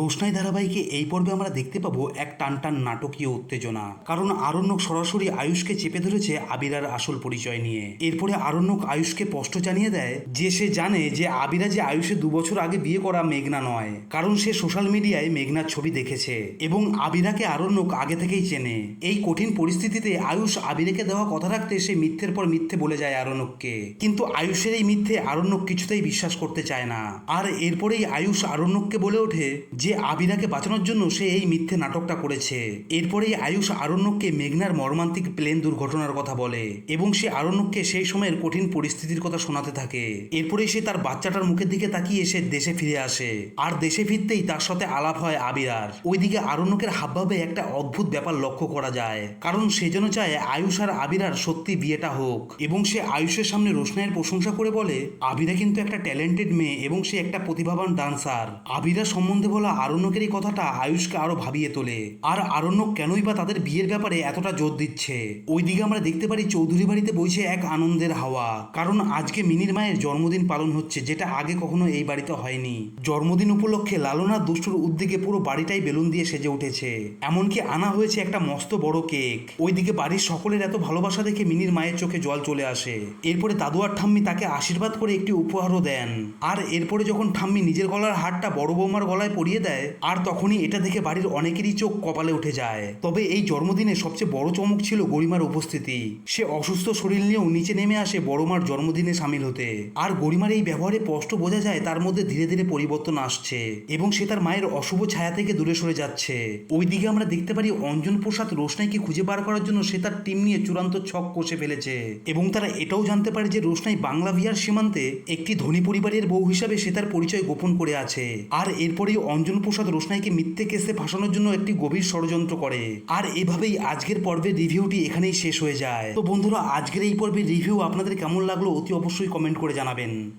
রোশনাই ধারাবাহিকে এই পর্বে আমরা দেখতে পাবো এক টান টান নাটকীয় উত্তেজনা। কারণ আরণ্যক সরাসরি আয়ুষকে চেপে ধরেছে আবিরার আসল পরিচয় নিয়ে। এরপরে আরণ্যক আয়ুষকে স্পষ্ট জানিয়ে দেয় যে সে জানে যে আবিরা যে আয়ুষে দু বছর আগে বিয়ে করা মেঘনা নয়, কারণ সে সোশ্যাল মিডিয়ায় মেঘনার ছবি দেখেছে এবং আবিরাকে আরণ্যক আগে থেকেই চেনে। এই কঠিন পরিস্থিতিতে আয়ুষ আবিরাকে দেওয়া কথা রাখতে সে মিথ্যের পর মিথ্যে বলে যায় আরণ্যককে। কিন্তু আয়ুষের এই মিথ্যে আরণ্যক কিছুতেই বিশ্বাস করতে চায় না। আর এরপরেই আয়ুষ আরণ্যককে বলে ওঠে যে আবিরাকে বাঁচানোর জন্য সে এই মিথ্যে নাটকটা করেছে। এরপরেই আয়ুষ আরণ্যককে মেঘনার মর্মান্তিক প্লেন দুর্ঘটনার কথা বলে এবং সে আরণ্যককে সেই সময়ের কঠিন পরিস্থিতির কথা শোনাতে থাকে। এরপরে সে তার বাচ্চাটার মুখের দিকে তাকিয়ে সে দেশে ফিরে আসে। আর দেশে ফিরতেই তার সাথে আলাপ হয় আবিরার। ওইদিকে আরণ্যকের হাবভাবে একটা অদ্ভুত ব্যাপার লক্ষ্য করা যায়। কারণ সে যেন চায় আয়ুষ আর আবিরার সত্যি বিয়েটা হোক। এবং সে আয়ুষের সামনে রোশনাইয়ের প্রশংসা করে বলে, আবিরা কিন্তু একটা ট্যালেন্টেড মেয়ে এবং সে একটা প্রতিভাবান ডান্সার। আবিরা সম্বন্ধে বলা আরণ্যকের এই কথাটা আয়ুষকে আরও ভাবিয়ে তোলে। আর আরণ্যক কেনই বা তাদের বিয়ের ব্যাপারে এতটা জোর দিচ্ছে? ওইদিকে আমরা দেখতে পারি চৌধুরী বাড়িতে বইছে এক আনন্দের হাওয়া। কারণ আজকে মিনির মায়ের জন্মদিন পালন হচ্ছে, যেটা আগে কখনো এই বাড়িতে হয়নি। জন্মদিন উপলক্ষে লালনা দুষ্টুর উদ্যোগে পুরো বাড়িটাই বেলুন দিয়ে সেজে উঠেছে। এমনকি আনা হয়েছে একটা মস্ত বড় কেক। ওইদিকে বাড়ির সকলের এত ভালোবাসা দেখে মিনির মায়ের চোখে জল চলে আসে। এরপরে দাদু আর ঠাম্মি তাকে আশীর্বাদ করে একটি উপহারও দেন। আর এরপরে যখন ঠাম্মি নিজের গলার হারটা বড় বৌমার গলায় পরিয়ে দেয়, আর তখনই এটা দেখে বাড়ির অনেকেরই চোখ কপালে উঠে যায়। তবে এই জন্মদিনে সবচেয়ে বড় চমক ছিল গরিমার উপস্থিতি। সে অসুস্থ শরীর নিয়েও নিচে নেমে আসে বড়মার জন্মদিনে সামিল হতে। আর গরিমার এই ব্যবহারে স্পষ্ট বোঝা যায় তার মধ্যে ধীরে ধীরে পরিবর্তন আসছে এবং সে তার মায়ের অশুভ ছায়া থেকে দূরে সরে যাচ্ছে। ওইদিকে আমরা দেখতে পারি অঞ্জন প্রসাদ রোশনাইকে খুঁজে বার করার জন্য সে তার টিম নিয়ে চূড়ান্ত ছক কষে ফেলেছে এবং তারা এটাও জানতে পারে যে রোশনাই বাংলা বিহার সীমান্তে একটি ধনী পরিবারের বউ হিসাবে সে তার পরিচয় গোপন করে আছে। আর এরপরেই অঞ্জন প্রসাদ রোশনাইকে মিথ্যে কেসে ফাঁসানোর জন্য একটি গভীর ষড়যন্ত্র করে। আর এভাবেই আজকের পর্বের রিভিউটি এখানেই শেষ হয়ে যায়। তো বন্ধুরা, আজকের এই পর্বের রিভিউ আপনাদের কেমন লাগল অতি অবশ্যই কমেন্ট করে জানাবেন।